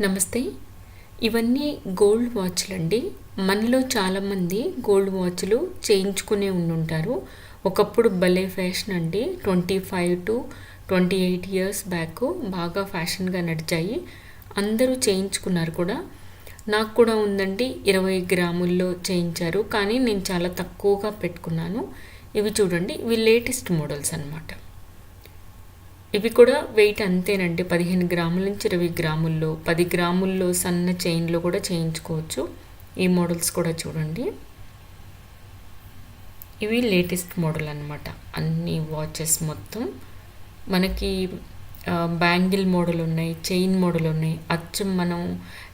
నమస్తే. ఇవన్నీ గోల్డ్ వాచ్లు అండి. మనలో చాలామంది గోల్డ్ వాచ్లు చేయించుకునే ఉండుంటారు. ఒకప్పుడు భలే ఫ్యాషన్ అండి. Twenty five to twenty eight years back బాగా ఫ్యాషన్గా నడిచాయి. అందరూ చేయించుకున్నారు కూడా. నాకు కూడా ఉందండి ఇరవై గ్రాముల్లో చేయించారు. కానీ నేను చాలా తక్కువగా పెట్టుకున్నాను. ఇవి చూడండి ఇవి లేటెస్ట్ మోడల్స్ అన్నమాట. ఇవి కూడా వెయిట్ అంతేనండి. పదిహేను గ్రాముల నుంచి ఇరవై గ్రాముల్లో పది గ్రాముల్లో సన్న చైన్లో కూడా చేయించుకోవచ్చు. ఈ మోడల్స్ కూడా చూడండి. ఇవి లేటెస్ట్ మోడల్ అనమాట అన్ని వాచెస్ మొత్తం. మనకి బ్యాంగిల్ మోడల్ ఉన్నాయి చైన్ మోడల్ ఉన్నాయి. అచ్చం మనం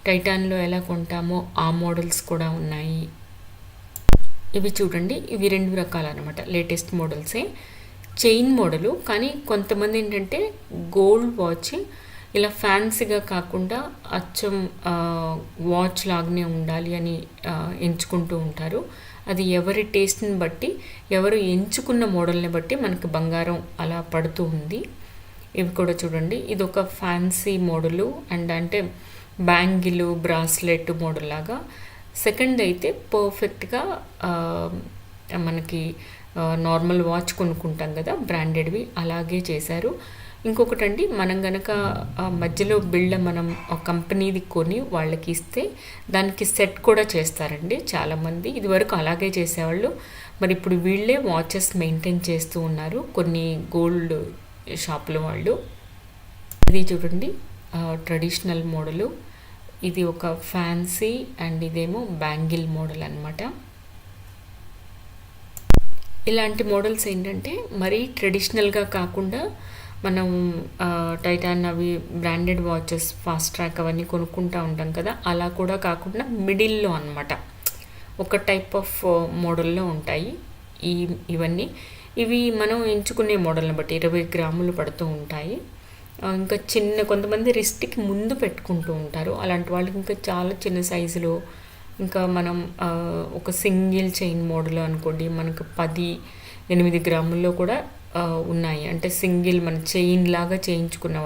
టైటాన్లో ఎలా కొంటామో ఆ మోడల్స్ కూడా ఉన్నాయి. ఇవి చూడండి. ఇవి రెండు రకాలు అనమాట లేటెస్ట్ మోడల్సే చైన్ మోడలు కానీ కొంతమంది ఏంటంటే గోల్డ్ వాచ్ ఇలా ఫ్యాన్సీగా కాకుండా అచ్చం వాచ్ లాగానే ఉండాలి అని ఎంచుకుంటూ ఉంటారు. అది ఎవరి టేస్ట్ని బట్టి ఎవరు ఎంచుకున్న మోడల్ని బట్టి మనకి బంగారం అలా పడుతూ ఉంది. ఇవి కూడా చూడండి. ఇది ఒక ఫ్యాన్సీ మోడలు అండ్ అంటే బ్యాంగిల్ బ్రాస్లెట్ మోడల్ లాగా. సెకండ్ అయితే పర్ఫెక్ట్గా మనకి నార్మల్ వాచ్ కొనుక్కుంటాం కదా బ్రాండెడ్వి అలాగే చేశారు. ఇంకొకటండి మనం గనక మధ్యలో బిళ్ళ మనం కంపెనీది కొని వాళ్ళకి ఇస్తే దానికి సెట్ కూడా చేస్తారండి చాలామంది. ఇదివరకు అలాగే చేసేవాళ్ళు. మరి ఇప్పుడు వీళ్ళే వాచెస్ మెయింటైన్ చేస్తూ ఉన్నారు. కొన్ని గోల్డ్ షాపుల వాళ్ళు. ఇది చూడండి ట్రెడిషనల్ మోడలు ఇది ఒక ఫ్యాన్సీ అండ్ ఇదేమో బ్యాంగిల్ మోడల్ అనమాట ఇలాంటి మోడల్స్ ఏంటంటే మరీ ట్రెడిషనల్గా కాకుండా మనం టైటాన్ అవి బ్రాండెడ్ వాచెస్ ఫాస్ట్ ట్రాక్ అవన్నీ కొనుక్కుంటూ ఉంటాం కదా. అలా కూడా కాకుండా మిడిల్లో అన్నమాట. ఒక టైప్ ఆఫ్ మోడల్లో ఉంటాయి ఈ ఇవన్నీ. ఇవి మనం ఎంచుకునే మోడల్ని బట్టి ఇరవై గ్రాములు పడుతూ ఉంటాయి. ఇంకా చిన్న కొంతమంది రిస్ట్కి ముందు పెట్టుకుంటూ ఉంటారు. అలాంటి వాళ్ళకి ఇంకా చాలా చిన్న సైజులో ఇంకా మనం ఆ, ఒక సింగిల్ చైన్ మోడల్ అనుకోండి మనకు పది ఎనిమిది గ్రాముల్లో కూడా ఆ, ఉన్నాయి. అంటే సింగిల్ మన చైన్ లాగా చేయించుకున్న